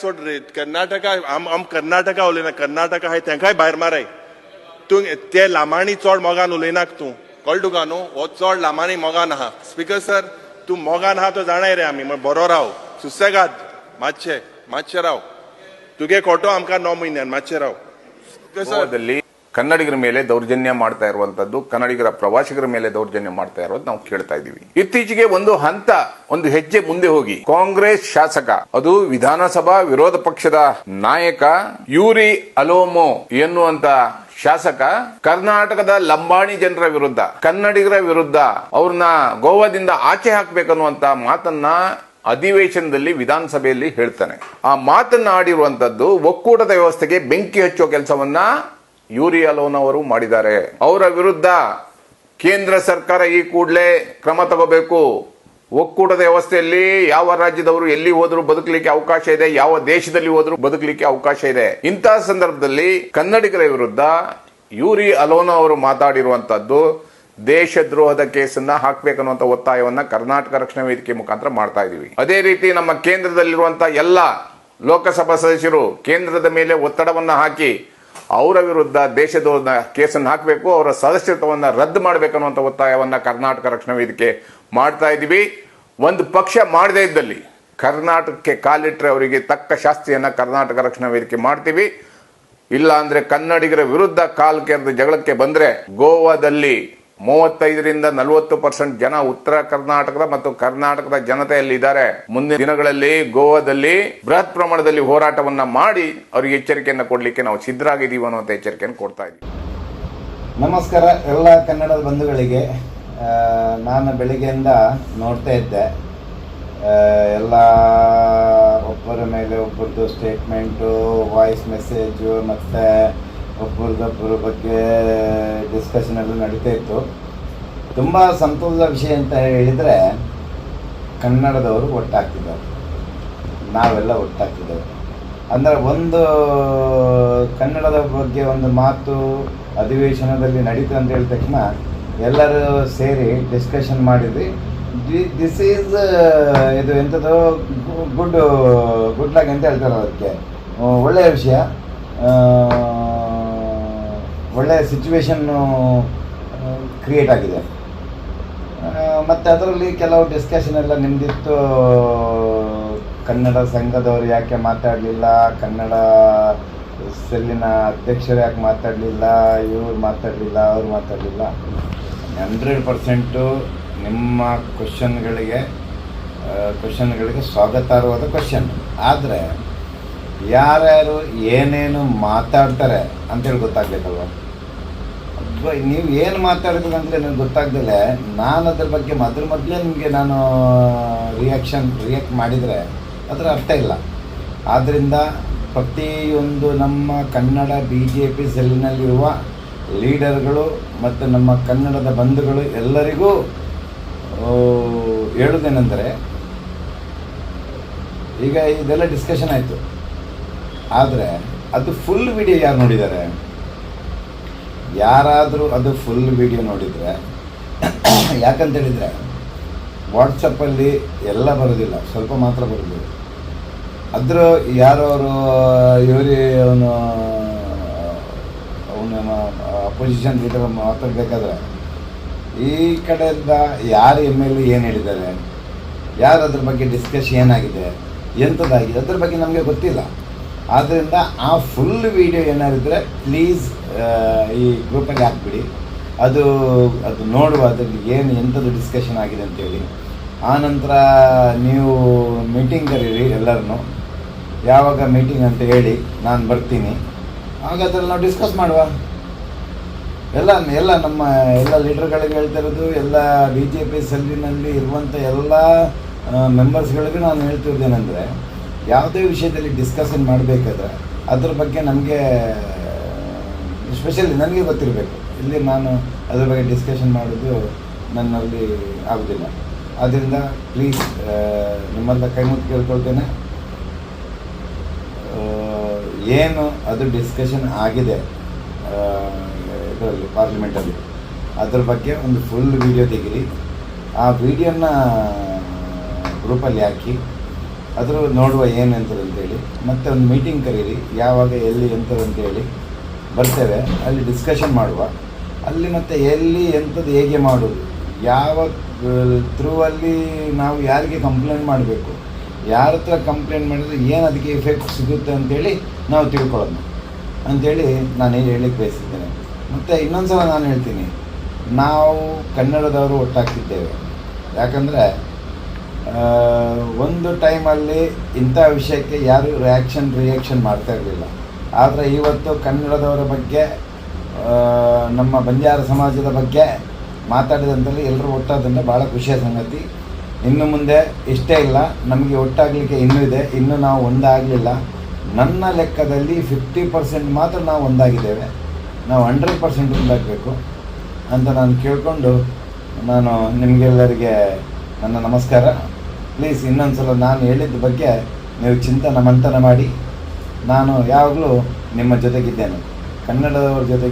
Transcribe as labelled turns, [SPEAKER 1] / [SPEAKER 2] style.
[SPEAKER 1] सोड रे कर्नाटका आम आम कर्नाटका उलयना कर्नाटका हाय तेंकाय भायर माराय तूं ते लामाणी चोड मोगान उलयनाक तूं. कळटा तुका न्हू? हो चोड लामाणी मोगान आहा. स्पिकर सर तूं मोगान आहा तो जाणाय रे आमी म्हण बरो राव. सुसेगाद मातशें मातशें राव. तुगे खोटो आमकां णव म्हयन्यान मातशें राव. स्पिकर हो,
[SPEAKER 2] सर ಕನ್ನಡಿಗರ ಮೇಲೆ ದೌರ್ಜನ್ಯ ಮಾಡ್ತಾ ಇರುವಂತದ್ದು, ಕನ್ನಡಿಗರ ಪ್ರವಾಸಿಗರ ಮೇಲೆ ದೌರ್ಜನ್ಯ ಮಾಡ್ತಾ ಇರೋದು ನಾವು ಕೇಳ್ತಾ ಇದೀವಿ ಇತ್ತೀಚೆಗೆ ಒಂದು ಹಂತ, ಒಂದು ಹೆಜ್ಜೆ ಮುಂದೆ ಹೋಗಿ. ಕಾಂಗ್ರೆಸ್ ಶಾಸಕ, ಅದು ವಿಧಾನಸಭಾ ವಿರೋಧ ಪಕ್ಷದ ನಾಯಕ ಯೂರಿ ಅಲೋಮೋ ಎನ್ನುವಂತ ಶಾಸಕ, ಕರ್ನಾಟಕದ ಲಂಬಾಣಿ ಜನರ ವಿರುದ್ಧ, ಕನ್ನಡಿಗರ ವಿರುದ್ಧ ಅವ್ರನ್ನ ಗೋವಾದಿಂದ ಆಚೆ ಹಾಕ್ಬೇಕನ್ನುವಂತ ಮಾತನ್ನ ಅಧಿವೇಶನದಲ್ಲಿ ವಿಧಾನಸಭೆಯಲ್ಲಿ ಹೇಳ್ತಾನೆ. ಆ ಮಾತನ್ನ ಆಡಿರುವಂತದ್ದು ಒಕ್ಕೂಟದ ವ್ಯವಸ್ಥೆಗೆ ಬೆಂಕಿ ಹಚ್ಚೋ ಕೆಲಸವನ್ನ ಯೂರಿ ಅಲೋನ್ ಅವರು ಮಾಡಿದ್ದಾರೆ. ಅವರ ವಿರುದ್ಧ ಕೇಂದ್ರ ಸರ್ಕಾರ ಈ ಕೂಡಲೇ ಕ್ರಮ ತಗೋಬೇಕು. ಒಕ್ಕೂಟದ ವ್ಯವಸ್ಥೆಯಲ್ಲಿ ಯಾವ ರಾಜ್ಯದವರು ಎಲ್ಲಿ ಹೋದರೂ ಬದುಕಲಿಕ್ಕೆ ಅವಕಾಶ ಇದೆ, ಯಾವ ದೇಶದಲ್ಲಿ ಹೋದರೂ ಬದುಕಲಿಕ್ಕೆ ಅವಕಾಶ ಇದೆ. ಇಂತಹ ಸಂದರ್ಭದಲ್ಲಿ ಕನ್ನಡಿಗರ ವಿರುದ್ಧ ಯೂರಿ ಅಲೋನ ಅವರು ಮಾತಾಡಿರುವಂತದ್ದು ದೇಶದ್ರೋಹದ ಕೇಸನ್ನ ಹಾಕಬೇಕನ್ನುವಂತ ಒತ್ತಾಯವನ್ನ ಕರ್ನಾಟಕ ರಕ್ಷಣಾ ವೇದಿಕೆ ಮುಖಾಂತರ ಮಾಡ್ತಾ ಇದೀವಿ ಅದೇ ರೀತಿ ನಮ್ಮ ಕೇಂದ್ರದಲ್ಲಿರುವಂತಹ ಎಲ್ಲ ಲೋಕಸಭಾ ಸದಸ್ಯರು ಕೇಂದ್ರದ ಮೇಲೆ ಒತ್ತಡವನ್ನ ಹಾಕಿ ಅವರ ವಿರುದ್ಧ ದೇಶದ ಕೇಸನ್ನು ಹಾಕಬೇಕು, ಅವರ ಸದಸ್ಯತ್ವವನ್ನು ರದ್ದು ಮಾಡಬೇಕನ್ನುವಂತ ಒತ್ತಾಯವನ್ನು ಕರ್ನಾಟಕ ರಕ್ಷಣಾ ವೇದಿಕೆ ಮಾಡ್ತಾ ಇದ್ದೀವಿ. ಒಂದು ಪಕ್ಷ ಮಾಡದೇ ಇದ್ದಲ್ಲಿ ಕರ್ನಾಟಕಕ್ಕೆ ಕಾಲಿಟ್ಟರೆ ಅವರಿಗೆ ತಕ್ಕ ಶಾಸ್ತಿಯನ್ನ ಕರ್ನಾಟಕ ರಕ್ಷಣಾ ವೇದಿಕೆ ಮಾಡ್ತೀವಿ. ಇಲ್ಲ ಅಂದ್ರೆ ಕನ್ನಡಿಗರ ವಿರುದ್ಧ ಕಾಲ್ ಕೆರೆದು ಜಗಳಕ್ಕೆ ಬಂದ್ರೆ ಗೋವಾದಲ್ಲಿ ಮೂವತ್ತೈದರಿಂದ ನಲವತ್ತು ಪರ್ಸೆಂಟ್ ಜನ ಉತ್ತರ ಕರ್ನಾಟಕದ ಮತ್ತು ಕರ್ನಾಟಕದ ಜನತೆಯಲ್ಲಿ ಇದ್ದಾರೆ. ಮುಂದಿನ ದಿನಗಳಲ್ಲಿ ಗೋವಾದಲ್ಲಿ ಬೃಹತ್ ಪ್ರಮಾಣದಲ್ಲಿ ಹೋರಾಟವನ್ನ ಮಾಡಿ ಅವರಿಗೆ ಎಚ್ಚರಿಕೆಯನ್ನು ಕೊಡಲಿಕ್ಕೆ ನಾವು ಸಿದ್ಧರಾಗಿದ್ದೀವಿ ಅನ್ನುವಂಥ ಎಚ್ಚರಿಕೆಯನ್ನು ಕೊಡ್ತಾ ಇದ್ದೀವಿ.
[SPEAKER 3] ನಮಸ್ಕಾರ ಎಲ್ಲ ಕನ್ನಡದ ಬಂಧುಗಳಿಗೆ. ನಾನು ಬೆಳಿಗ್ಗೆಯಿಂದ ನೋಡ್ತಾ ಇದ್ದೆ. ಎಲ್ಲ ಒಬ್ಬರ ಮೇಲೆ ಒಬ್ಬರದ್ದು ಸ್ಟೇಟ್ಮೆಂಟು ವಾಯ್ಸ್ ಮೆಸೇಜು ಮತ್ತು ಒಬ್ಬರದೊಬ್ಬರ ಬಗ್ಗೆ ಡಿಸ್ಕಷನ್ ಎಲ್ಲ ನಡೀತಾ ಇತ್ತು. ತುಂಬ ಸಂತೋಷದ ವಿಷಯ ಅಂತ ಹೇಳಿದರೆ ಕನ್ನಡದವರು ಒಟ್ಟಾಗ್ತಿದ್ದಾರೆ. ನಾವೆಲ್ಲ ಒಟ್ಟಾಗ್ತಿದ್ದೇವೆ. ಅಂದರೆ ಒಂದು ಕನ್ನಡದ ಬಗ್ಗೆ ಒಂದು ಮಾತು ಅಧಿವೇಶನದಲ್ಲಿ ನಡೀತು ಅಂತ ಹೇಳಿದ ತಕ್ಷಣ ಎಲ್ಲರೂ ಸೇರಿ ಡಿಸ್ಕಷನ್ ಮಾಡಿದ್ವಿ. ದಿಸ್ ಈಸ್ ಇದು ಎಂಥದ್ದು ಗುಡ್ ಗುಡ್ ಲಕ್ ಅಂತ ಹೇಳ್ತಾರೆ ಅದಕ್ಕೆ. ಒಳ್ಳೆಯ ವಿಷಯ. ಒಳ್ಳೆಯ ಸಿಚುವೇಶನ್ನು ಕ್ರಿಯೇಟ್ ಆಗಿದೆ. ಮತ್ತು ಅದರಲ್ಲಿ ಕೆಲವು ಡಿಸ್ಕಷನ್ ಎಲ್ಲ ನಿಮ್ಮದಿತ್ತು ಕನ್ನಡ ಸಂಘದವರು ಯಾಕೆ ಮಾತಾಡಲಿಲ್ಲ? ಕನ್ನಡ ಸೆಲ್ಲಿನ ಅಧ್ಯಕ್ಷರು ಯಾಕೆ ಮಾತಾಡಲಿಲ್ಲ? ಇವ್ರು ಮಾತಾಡಲಿಲ್ಲ, ಅವ್ರು ಮಾತಾಡಲಿಲ್ಲ. ಹಂಡ್ರೆಡ್ ಪರ್ಸೆಂಟು ನಿಮ್ಮ ಕ್ವಶನ್ಗಳಿಗೆ ಕ್ವಶನ್ಗಳಿಗೆ ಸ್ವಾಗತಾರ್ಹವಾದ ಕ್ವಶನ್ ಆದರೆ, ಯಾರ್ಯಾರು ಏನೇನು ಮಾತಾಡ್ತಾರೆ ಅಂತೇಳಿ ಗೊತ್ತಾಗಬೇಕಲ್ವ? ನೀವು ಏನು ಅಂದರೆ ನನಗೆ ಗೊತ್ತಾಗ್ದಲೆ ನಾನು ಅದ್ರ ಬಗ್ಗೆ ಮೊದಲು ಮೊದಲೇ ನಿಮಗೆ ನಾನು ರಿಯಾಕ್ಷನ್ ರಿಯಾಕ್ಟ್ ಮಾಡಿದರೆ ಅದರ ಅರ್ಥ ಇಲ್ಲ. ಆದ್ದರಿಂದ ಪ್ರತಿಯೊಂದು ನಮ್ಮ ಕನ್ನಡ ಬಿ ಜೆ ಪಿ ಸೆಲ್ನಲ್ಲಿರುವ ಲೀಡರ್ಗಳು ಮತ್ತು ನಮ್ಮ ಕನ್ನಡದ ಬಂಧುಗಳು ಎಲ್ಲರಿಗೂ ಹೇಳುವುದೇನೆಂದರೆ ಈಗ ಇದೆಲ್ಲ ಡಿಸ್ಕಷನ್ ಆಯಿತು. ಆದರೆ ಅದು ಫುಲ್ ವಿಡಿಯೋ ಯಾರು ನೋಡಿದ್ದಾರೆ? ಯಾರಾದರೂ ಅದು ಫುಲ್ ವಿಡಿಯೋ ನೋಡಿದರೆ ಯಾಕಂತೇಳಿದರೆ ವಾಟ್ಸಪ್ಪಲ್ಲಿ ಎಲ್ಲ ಬರೋದಿಲ್ಲ, ಸ್ವಲ್ಪ ಮಾತ್ರ ಬರೋದು ಅದರ ಯಾರವರು, ಇವರಿ ಅವನು, ಅವನ ಅಪೋಸಿಷನ್ ಲೀಡರ್ ಮಾತಾಡಬೇಕಾದ್ರೆ ಈ ಕಡೆಯಿಂದ ಯಾರು ಎಂ ಎಲ್ ಏನು ಹೇಳಿದ್ದಾರೆ, ಯಾರು ಅದ್ರ ಬಗ್ಗೆ ಡಿಸ್ಕಸ್ ಏನಾಗಿದೆ ಎಂಥದ್ದಾಗಿದೆ ಅದ್ರ ಬಗ್ಗೆ ನಮಗೆ ಗೊತ್ತಿಲ್ಲ. ಆದ್ದರಿಂದ ಆ ಫುಲ್ ವಿಡಿಯೋ ಏನಾರಿದ್ರೆ ಪ್ಲೀಸ್ ಈ ಗ್ರೂಪಲ್ಲಿ ಹಾಕ್ಬಿಡಿ. ಅದು ಅದು ನೋಡುವ ಅದರಲ್ಲಿ ಏನು ಎಂಥದ್ದು ಡಿಸ್ಕಷನ್ ಆಗಿದೆ ಅಂತೇಳಿ. ಆನಂತರ ನೀವು ಮೀಟಿಂಗ್ ಕರೀರಿ ಎಲ್ಲರನ್ನು. ಯಾವಾಗ ಮೀಟಿಂಗ್ ಅಂತ ಹೇಳಿ ನಾನು ಬರ್ತೀನಿ. ಆಗ ಅದ್ರಲ್ಲಿ ನಾವು ಡಿಸ್ಕಸ್ ಮಾಡುವ. ಎಲ್ಲ ಎಲ್ಲ ನಮ್ಮ, ಎಲ್ಲ ಲೀಡರ್ಗಳಿಗೆ ಹೇಳ್ತಾ ಇರೋದು ಎಲ್ಲ ಬಿ ಜೆ ಪಿ ಸೆಲ್ಲಿನಲ್ಲಿ ಇರುವಂಥ ಎಲ್ಲ ಮೆಂಬರ್ಸ್ಗಳಿಗೂ ನಾನು ಹೇಳ್ತಿರೋದೇನೆಂದರೆ ಯಾವುದೇ ವಿಷಯದಲ್ಲಿ ಡಿಸ್ಕಷನ್ ಮಾಡಬೇಕಾದ್ರೆ ಅದ್ರ ಬಗ್ಗೆ ನಮಗೆ ಸ್ಪೆಷಲಿ ನನಗೆ ಗೊತ್ತಿರಬೇಕು. ಇಲ್ಲಿ ನಾನು ಅದ್ರ ಬಗ್ಗೆ ಡಿಸ್ಕಷನ್ ಮಾಡೋದು ನನ್ನಲ್ಲಿ ಆಗೋದಿಲ್ಲ. ಆದ್ದರಿಂದ ಪ್ಲೀಸ್ ನಿಮ್ಮಲ್ಲ ಕೈ ಮುಟ್ಟು ಕೇಳ್ಕೊಳ್ತೇನೆ. ಏನು ಅದು ಡಿಸ್ಕಷನ್ ಆಗಿದೆ ಇದರಲ್ಲಿ ಪಾರ್ಲಿಮೆಂಟಲ್ಲಿ ಅದ್ರ ಬಗ್ಗೆ ಒಂದು ಫುಲ್ ವಿಡಿಯೋ ತೆಗೀರಿ. ಆ ವಿಡಿಯೋನ ಗ್ರೂಪಲ್ಲಿ ಹಾಕಿ. ಅದ್ರ ನೋಡುವ ಏನು ಎಂತದೆ ಅಂತೇಳಿ. ಮತ್ತೆ ಒಂದು ಮೀಟಿಂಗ್ ಕರೀರಿ, ಯಾವಾಗ, ಎಲ್ಲಿ ಎಂತದೆ ಅಂತೇಳಿ ಬರ್ತೇವೆ. ಅಲ್ಲಿ ಡಿಸ್ಕಷನ್ ಮಾಡುವ. ಅಲ್ಲಿ ಮತ್ತೆ ಎಲ್ಲಿ ಎಂಥದ್ದು ಹೇಗೆ ಮಾಡೋದು? ಯಾವ ಥ್ರೂ ಅಲ್ಲಿ ನಾವು ಯಾರಿಗೆ ಕಂಪ್ಲೇಂಟ್ ಮಾಡಬೇಕು? ಯಾರ ಹತ್ರ ಕಂಪ್ಲೇಂಟ್ ಮಾಡಿದ್ರೆ ಏನು ಅದಕ್ಕೆ ಎಫೆಕ್ಟ್ ಸಿಗುತ್ತೆ ಅಂತೇಳಿ ನಾವು ತಿಳ್ಕೊಳ್ಳೋಣ ಅಂಥೇಳಿ ನಾನು ಹೇಳಲಿಕ್ಕೆ ಬಯಸಿದ್ದೇನೆ. ಮತ್ತು ಇನ್ನೊಂದು ಸಲ ನಾನು ಹೇಳ್ತೀನಿ. ನಾವು ಕನ್ನಡದವರು ಒಟ್ಟಾಗ್ತಿದ್ದೇವೆ. ಯಾಕಂದರೆ ಒಂದು ಟೈಮಲ್ಲಿ ಇಂಥ ವಿಷಯಕ್ಕೆ ಯಾರು ರಿಯಾಕ್ಷನ್ ರಿಯಾಕ್ಷನ್ ಮಾಡ್ತಾ ಇರಲಿಲ್ಲ. ಆದರೆ ಇವತ್ತು ಕನ್ನಡದವರ ಬಗ್ಗೆ ನಮ್ಮ ಬಂಜಾರ ಸಮಾಜದ ಬಗ್ಗೆ ಮಾತಾಡಿದಂತಲ್ಲಿ ಎಲ್ಲರೂ ಒಟ್ಟಾದಂಥ ಭಾಳ ಖುಷಿಯ ಸಂಗತಿ. ಇನ್ನು ಮುಂದೆ ಇಷ್ಟೇ ಇಲ್ಲ, ನಮಗೆ ಒಟ್ಟಾಗಲಿಕ್ಕೆ ಇನ್ನೂ ಇದೆ. ಇನ್ನೂ ನಾವು ಒಂದಾಗಲಿಲ್ಲ. ನನ್ನ ಲೆಕ್ಕದಲ್ಲಿ ಫಿಫ್ಟಿ ಪರ್ಸೆಂಟ್ ಮಾತ್ರ ನಾವು ಒಂದಾಗಿದ್ದೇವೆ. ನಾವು ಹಂಡ್ರೆಡ್ ಪರ್ಸೆಂಟ್ ಒಂದಾಗಬೇಕು ಅಂತ ನಾನು ಕೇಳಿಕೊಂಡು ನಾನು ನಿಮಗೆಲ್ಲರಿಗೆ ನನ್ನ ನಮಸ್ಕಾರ. ಪ್ಲೀಸ್ ಇನ್ನೊಂದು ಸಲ ನಾನು ಹೇಳಿದ ಬಗ್ಗೆ ನೀವು ಚಿಂತನ ಮಂಥನ ಮಾಡಿ. ನಾನು ಯಾವಾಗಲೂ ನಿಮ್ಮ ಜೊತೆಗಿದ್ದೇನೆ. ಕನ್ನಡದವ್ರ ಜೊತೆಗೆ